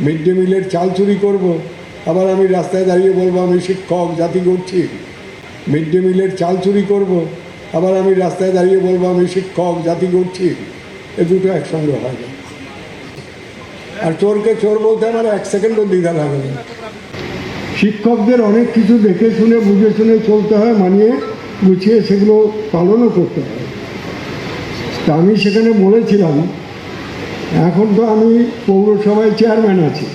Mid day মিলের চাল চুরি করব। আবার আমি রাস্তায় দাঁড়িয়ে বলব, আমি শিক্ষক, জাতি করছি। মিড ডে মিলের চাল চুরি করব। আবার আমি রাস্তায় দাঁড়িয়ে বলব, আমি শিক্ষক, জাতি করছি। এ দুটো একসঙ্গে হয় না। আর চোরকে চোর বলতে আমার এক সেকেন্ডও দ্বিধা লাগে না। শিক্ষকদের অনেক কিছু দেখে শুনে, বুঝে শুনে চলতে হয়, মানিয়ে গুছিয়ে সেগুলো পালনও করতে হয়। তা আমি সেখানে বলেছিলাম এখন তো আমি পৌরসভায় চেয়ারম্যান আছি।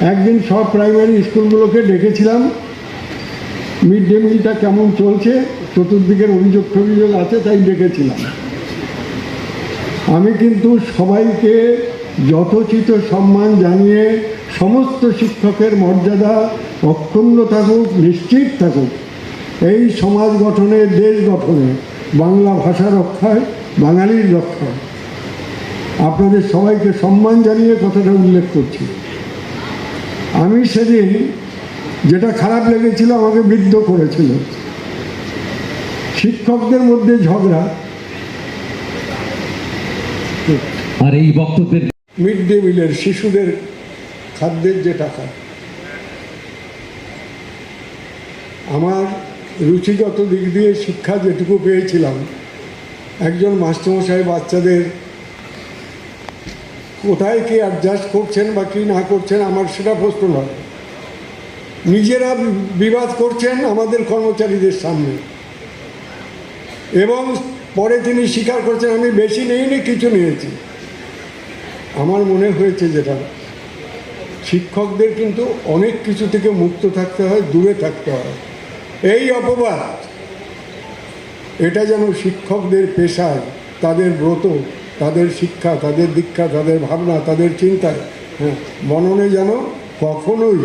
একদিন সব প্রাইমারি স্কুলগুলোকে ডেকেছিলাম। মিড ডে মিলটা কেমন চলছে, চতুর্দিকের অভিযোগ টভিযোগ আছে, তাই ডেকেছিলাম। আমি কিন্তু সবাইকে যথোচিত সম্মান জানিয়ে সমস্ত শিক্ষকের মর্যাদা অক্ষুণ্ণ থাকুক, নিশ্চিত থাকুক। এই সমাজ গঠনে, দেশ গঠনে, বাংলা ভাষা রক্ষায়, বাঙালির রক্ষায়। আপনাদের সবাইকে সম্মান জানিয়ে কথাটা উল্লেখ করছি। আমি সেদিন যেটা খারাপ লেগেছিল আমাকে বিদ্ধ করেছিল। শিক্ষকদের মধ্যে ঝগড়া। আর এই বক্তব্যের মিড ডে মিলের শিশুদের খাদ্যের যে টাকা আমার রুচিগত দিক দিয়ে শিক্ষা যেটুকু পেয়েছিলাম একজন মাস্টারমশাই বাচ্চাদের কোথায় কি অ্যাডজাস্ট করছেন বা কী না করছেন আমার সেটা প্রশ্ন নয়। নিজেরা বিবাদ করছেন আমাদের কর্মচারীদের সামনে। এবং পরে তিনি স্বীকার করছেন, আমি বেশি নেইনি, কিছু নিয়েছি। আমার মনে হয়েছে যেটা, শিক্ষকদের কিন্তু অনেক কিছু থেকে মুক্ত থাকতে হয়, দূরে থাকতে হয়। এই অপবাদ, এটা যেন শিক্ষকদের পেশায় তাদের ব্রত তাদের শিক্ষা, তাদের দীক্ষা, তাদের ভাবনা, তাদের চিন্তায় হ্যাঁ মননে যেন কখনোই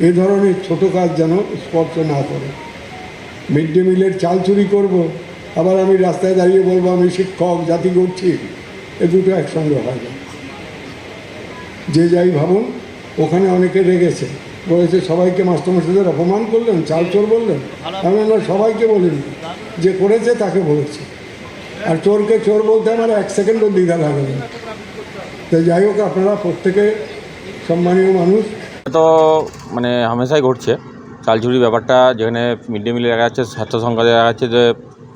এ ধরনের ছোটো কাজ যেন স্পর্শ না করে। মিড ডে মিলের চাল চুরি করব, আবার আমি রাস্তায় দাঁড়িয়ে বলব, আমি শিক্ষক, জাতি করছি, এ দুটো একসঙ্গে হয় না। যে যাই ভাবুন, ওখানে অনেকে রেগেছে, বলেছে, সবাইকে মাস্টারমশাইদের অপমান করলেন, চাল চোর বললেন? আমি আমরা সবাইকে বলিনি, যে করেছে তাকে বলেছি। আর চোরকে চোর বলতে আমার এক সেকেন্ডও দ্বিধা লাগে না। তো যাই হোক, আপনারা প্রত্যেকে সম্মানীয় মানুষ। তো মানে হামেশাই ঘটছে। চাল চুরির ব্যাপারটা যেখানে মিড ডে মিলে দেখা যাচ্ছে ছাত্র সংখ্যা দেখা যাচ্ছে যে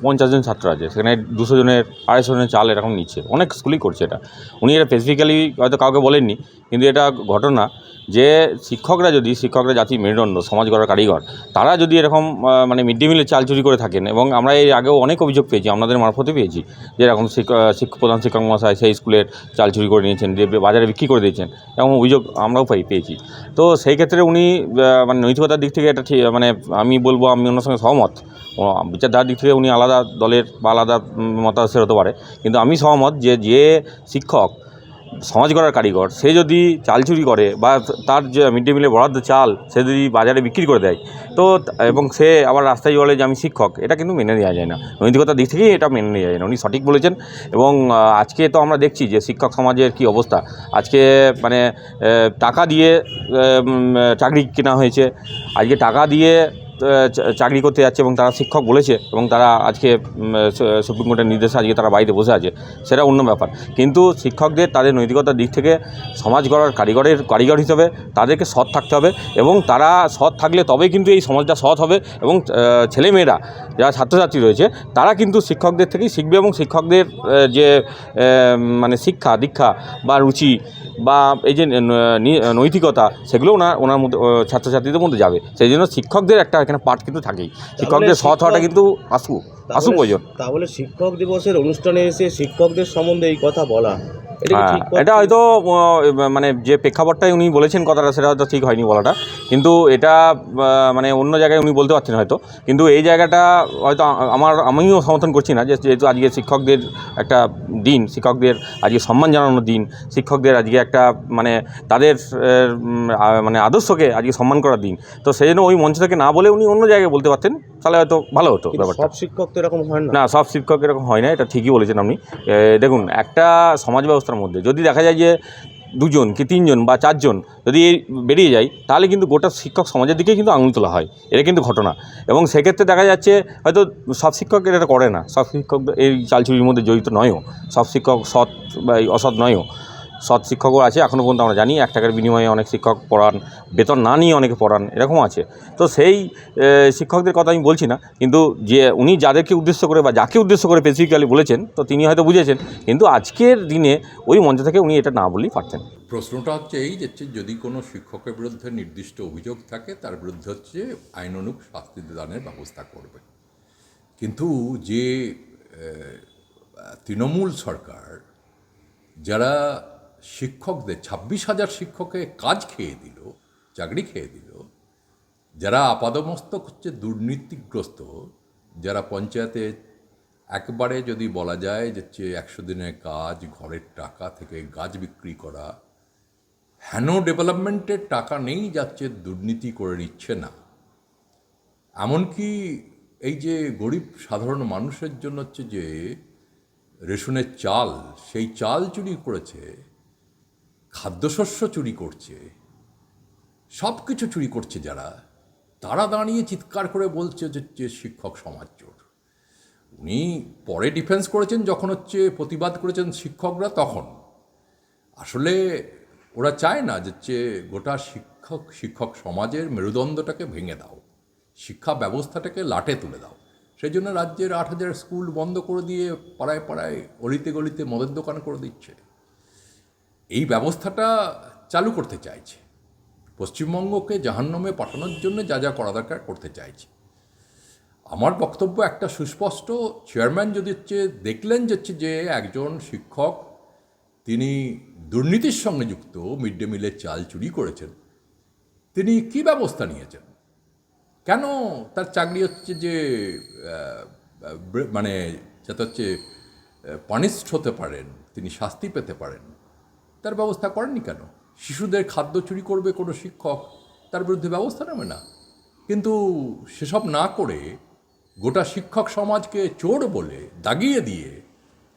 পঞ্চাশ জন ছাত্র আছে, সেখানে দুশো জনের, আড়াইশো জনের চাল এরকম নিচ্ছে। অনেক স্কুলই করছে এটা। উনি এটা স্পেসিফিক্যালি হয়তো কাউকে বলেননি, কিন্তু এটা ঘটনা। যে শিক্ষকরা যদি, শিক্ষকরা জাতি মেরুদণ্ড, সমাজ গড়ার কারিগর, তারা যদি এরকম মানে মিড ডে মিলে চাল চুরি করে থাকেন, এবং আমরা এর আগেও অনেক অভিযোগ পেয়েছি, আপনাদের মারফতে পেয়েছি, যে এরকম শিক্ষক প্রধান শিক্ষক মহাশয় সেই স্কুলের চাল চুরি করে নিয়েছেন যে বাজারে বিক্রি করে দিয়েছেন এরকম অভিযোগ আমরাও পাই, পেয়েছি। তো সেই ক্ষেত্রে উনি মানে নৈতিকতার দিক থেকে এটা ঠিক মানে আমি বলব, আমি ওনার সঙ্গে সহমত। ও বিচারধারার দিক থেকে উনি আলাদা দলের বা আলাদা মতাদর্শের হতে পারে, কিন্তু আমি সহমত যে যে শিক্ষক সমাজ গড়ার কারিগর, সে যদি চাল চুরি করে বা তার যে মিড ডে মিলে বরাদ্দ চাল, সে যদি বাজারে বিক্রি করে দেয়, তো এবং সে আবার রাস্তায় বলে যে আমি শিক্ষক, এটা কিন্তু মেনে নেওয়া যায় না। নৈতিকতার দিক থেকেই এটা মেনে নেওয়া যায় না। উনি সঠিক বলেছেন এবং আজকে তো আমরা দেখছি যে শিক্ষক সমাজের কি অবস্থা। আজকে মানে টাকা দিয়ে চাকরি কেনা হয়েছে। আজকে টাকা দিয়ে চাকরি করতে যাচ্ছে এবং তারা শিক্ষক বলেছে এবং তারা আজকে সুপ্রিম কোর্টের নির্দেশে আজকে তারা বাড়িতে বসে আছে। সেটা অন্য ব্যাপার। কিন্তু শিক্ষকদের তাদের নৈতিকতার দিক থেকে সমাজ গড়ার কারিগরের কারিগর হিসেবে তাদেরকে সৎ থাকতে হবে এবং তারা সৎ থাকলে তবেই কিন্তু এই সমাজটা সৎ হবে এবং ছেলেমেয়েরা যারা ছাত্রছাত্রী রয়েছে, তারা কিন্তু শিক্ষকদের থেকেই শিখবে এবং শিক্ষকদের যে মানে শিক্ষা, দীক্ষা বা রুচি বা এই যে নৈতিকতা সেগুলো ওনার ওনার মধ্যে ছাত্রছাত্রীদের মধ্যে যাবে। সেই জন্য শিক্ষকদের একটা এখানে পাঠ কিন্তু থাকেই। শিক্ষকদের সৎ হওয়াটা কিন্তু আসুক আসুক প্রয়োজন। তাহলে শিক্ষক দিবসের অনুষ্ঠানে এসে শিক্ষকদের সম্বন্ধে এই কথা বলা। এটা হ্যাঁ? এটা হয়তো মানে যে প্রেক্ষাপটটাই উনি বলেছেন কথাটা সেটা হয়তো ঠিক হয়নি বলাটা। কিন্তু এটা মানে অন্য জায়গায় উনি বলতে পারছেন হয়তো। কিন্তু এই জায়গাটা হয়তো আমার আমিও সমর্থন করছি না যে যেহেতু আজকে শিক্ষকদের একটা দিন শিক্ষকদের আজকে সম্মান জানানোর দিন শিক্ষকদের আজকে একটা মানে তাদের মানে আদর্শকে আজকে সম্মান করার দিন। তো সেই জন্য ওই মঞ্চ থেকে না বলে উনি অন্য জায়গায় বলতে পারতেন তাহলে হয়তো ভালো হতো ব্যাপারটা। সব শিক্ষক তো এরকম হয় না। না সব শিক্ষক এরকম হয় না এটা ঠিকই বলেছেন আপনি। দেখুন একটা সমাজ ব্যবস্থার মধ্যে। যদি দেখা যায় যে দুজন কি তিনজন বা চারজন যদি এই বেরিয়ে যায়, তাহলে কিন্তু গোটা শিক্ষক সমাজের দিকেই কিন্তু আঙুল তোলা হয়। এটা কিন্তু ঘটনা। এবং সেক্ষেত্রে দেখা যাচ্ছে হয়তো সব শিক্ষক এটা করে না। সব শিক্ষক এই চালচুরির মধ্যে জড়িত নয়ও। সব শিক্ষক সৎ বা অসৎ নয়ও। সৎ শিক্ষকও আছে এখনও পর্যন্ত আমরা জানি, এক টাকার বিনিময়ে অনেক শিক্ষক পড়ান, বেতন না নিয়ে অনেকে পড়ান, এরকম আছে। তো সেই শিক্ষকদের কথা আমি বলছি না, কিন্তু যে উনি যাদেরকে উদ্দেশ্য করে বা যাকে উদ্দেশ্য করে স্পেসিফিক্যালি বলেছেন, তো তিনি হয়তো বুঝেছেন, কিন্তু আজকের দিনে ওই মঞ্চ থেকে উনি এটা না বললেই পারতেন। প্রশ্নটা হচ্ছে এই যে যদি কোনো শিক্ষকের বিরুদ্ধে নির্দিষ্ট অভিযোগ থাকে, তার বিরুদ্ধে হচ্ছে আইনানুগ শাস্তি দানের ব্যবস্থা করবে। কিন্তু যে তৃণমূল সরকার, যারা শিক্ষকদের, ছাব্বিশ হাজার শিক্ষকে কাজ খেয়ে দিল, চাকরি খেয়ে দিল। যারা আপাদমস্তক হচ্ছে দুর্নীতিগ্রস্ত, যারা পঞ্চায়েতে একবারে যদি বলা যায় যে একশো দিনের কাজ, ঘরের টাকা থেকে গাছ বিক্রি করা হ্যানো ডেভেলপমেন্টের টাকা নেই যাচ্ছে, দুর্নীতি করে নিচ্ছে না। এমনকি এই যে গরিব সাধারণ মানুষের জন্য হচ্ছে যে রেশনের চাল, সেই চাল চুরি করেছে খাদ্যশস্য চুরি করছে। সব কিছু চুরি করছে যারা। তারা দাঁড়িয়ে চিৎকার করে বলছে যে শিক্ষক সমাজ চোর উনি পরে ডিফেন্স করেছেন, যখন হচ্ছে প্রতিবাদ করেছেন শিক্ষকরা তখন। আসলে ওরা চায় না যে গোটা শিক্ষক শিক্ষক সমাজের মেরুদণ্ডটাকে ভেঙে দাও। শিক্ষা ব্যবস্থাটাকে লাটে তুলে দাও। সেই জন্য রাজ্যের আট হাজার স্কুল বন্ধ করে দিয়ে পাড়ায় পাড়ায় অলিতে গলিতে মদের দোকান করে দিচ্ছে। এই ব্যবস্থাটা চালু করতে চাইছে। পশ্চিমবঙ্গকে জাহান্নামে পাঠানোর জন্য যা যা করা দরকার করতে চাইছে। আমার বক্তব্য একটা সুস্পষ্ট, চেয়ারম্যান যদি হচ্ছে দেখলেন হচ্ছে যে একজন শিক্ষক, তিনি দুর্নীতির সঙ্গে যুক্ত, মিড ডে মিলের চাল চুরি করেছেন, তিনি কি ব্যবস্থা নিয়েছেন? কেন তার চাকরি হচ্ছে যে মানে যাতে হচ্ছে পানিশড হতে পারেন, তিনি শাস্তি পেতে পারেন? তার ব্যবস্থা করেননি কেন? শিশুদের খাদ্য চুরি করবে কোনো শিক্ষক তার বিরুদ্ধে ব্যবস্থা নেবে না। কিন্তু সেসব না করে গোটা শিক্ষক সমাজকে চোর বলে দাগিয়ে দিয়ে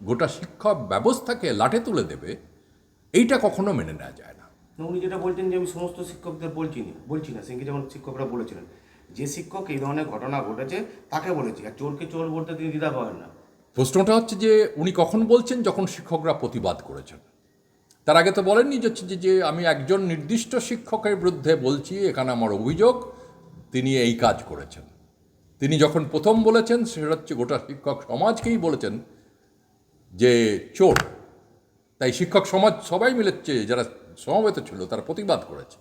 গোটা শিক্ষক ব্যবস্থাকে লাঠে তুলে দেবে এইটা কখনো মেনে নেওয়া যায় না। উনি যেটা বলছেন যে আমি সমস্ত শিক্ষকদের বলছি না বলছি না সেদিকে যেমন শিক্ষকরা বলেছিলেন যে শিক্ষক এই ধরনের ঘটনা ঘটেছে তাকে বলেছি আর চোরকে চোর বলতে তিনি দ্বিধা পাবেন না। প্রশ্নটা হচ্ছে যে উনি কখন বলছেন যখন শিক্ষকরা প্রতিবাদ করেছেন? তার আগে তো বলেননি যে, যে- আমি একজন নির্দিষ্ট শিক্ষকের বিরুদ্ধে বলছি, এখানে আমার অভিযোগ, তিনি এই কাজ করেছেন। তিনি যখন প্রথম বলেছেন, সেটা হচ্ছে গোটা শিক্ষক সমাজকেই বলেছেন যে, চোর। তাই শিক্ষক সমাজ সবাই মিলেচ্ছে, যারা সমবেত ছিল, তারা প্রতিবাদ করেছে।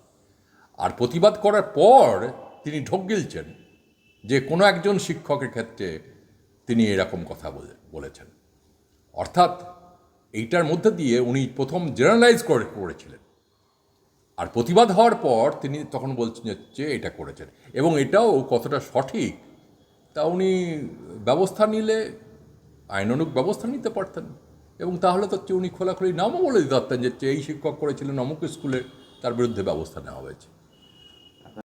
আর প্রতিবাদ করার পর তিনি ঢোক গিলছেন যে, কোনো একজন শিক্ষকের ক্ষেত্রে তিনি এরকম কথা বলে, বলেছেন। অর্থাৎ এইটার মধ্যে দিয়ে উনি প্রথম জেনারেলাইজ করে, করেছিলেন। আর প্রতিবাদ হওয়ার পর তিনি তখন বলছেন যে এটা করেছেন। এবং এটাও কতটা সঠিক, তা উনি ব্যবস্থা নিলে আইনানুক ব্যবস্থা নিতে পারতেন। এবং তাহলে তো উনি খোলাখুলি নামও বলে দিতে পারতেন যে এই শিক্ষক করেছিলেন অমুক স্কুলে, তার বিরুদ্ধে ব্যবস্থা নেওয়া হয়েছে।